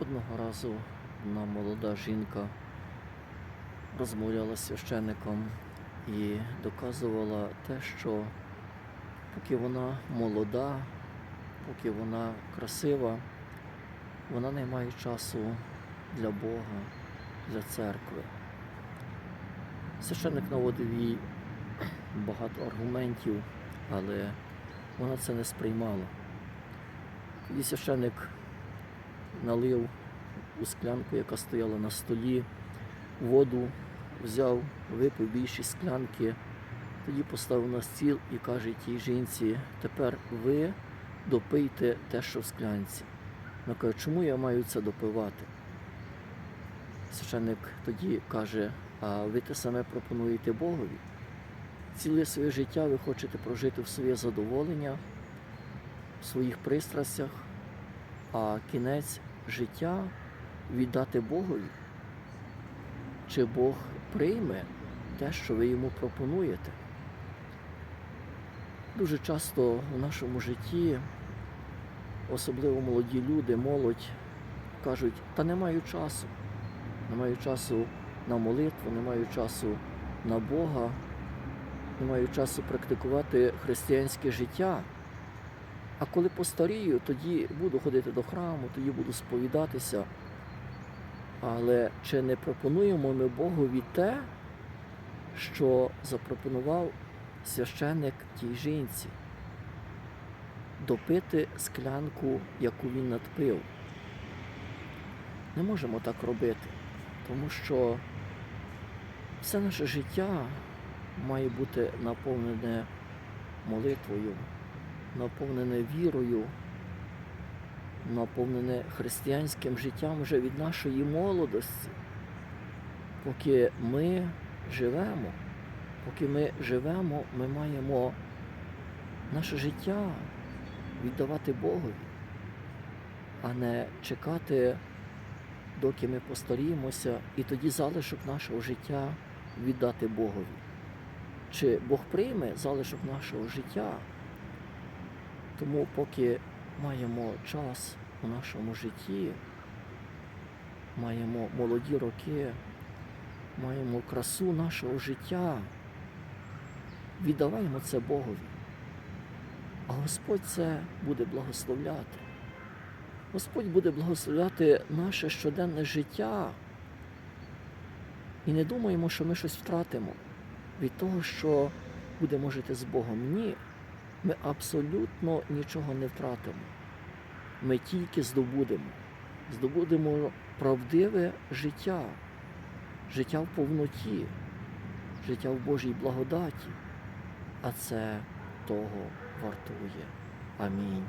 Одного разу одна молода жінка розмовляла з священником і доказувала те, що поки вона молода, поки вона красива, вона не має часу для Бога, для церкви. Священник наводив їй багато аргументів, але вона це не сприймала. Тоді священник налив у склянку, яка стояла на столі, воду, взяв, випив більші склянки, тоді поставив на стіл і каже тій жінці, тепер ви допийте те, що в склянці. Вона каже, чому я маю це допивати? Священник тоді каже, а ви те саме пропонуєте Богові? Ціле своє життя ви хочете прожити в своє задоволення, в своїх пристрастях, а кінець життя віддати Богові? Чи Бог прийме те, що ви йому пропонуєте? Дуже часто в нашому житті, особливо молоді люди, молодь, кажуть, та не маю часу. Не маю часу на молитву, не маю часу на Бога, не маю часу практикувати християнське життя. А коли постарію, тоді буду ходити до храму, тоді буду сповідатися. Але чи не пропонуємо ми Богові те, що запропонував священник тій жінці? Допити склянку, яку він надпив. Не можемо так робити, тому що все наше життя має бути наповнене молитвою, наповнене вірою, наповнене християнським життям вже від нашої молодості. Поки ми живемо, поки ми живемо, ми маємо наше життя віддавати Богові, а не чекати, доки ми постаріємося, і тоді залишок нашого життя віддати Богові. Чи Бог прийме залишок нашого життя? Тому поки маємо час у нашому житті, маємо молоді роки, маємо красу нашого життя, віддаваємо це Богові. А Господь це буде благословляти. Господь буде благословляти наше щоденне життя. І не думаємо, що ми щось втратимо від того, що будемо жити з Богом. Ні, ми абсолютно нічого не втратимо. Ми тільки здобудемо. Здобудемо правдиве життя, життя в повноті, життя в Божій благодаті. А це того вартує. Амінь.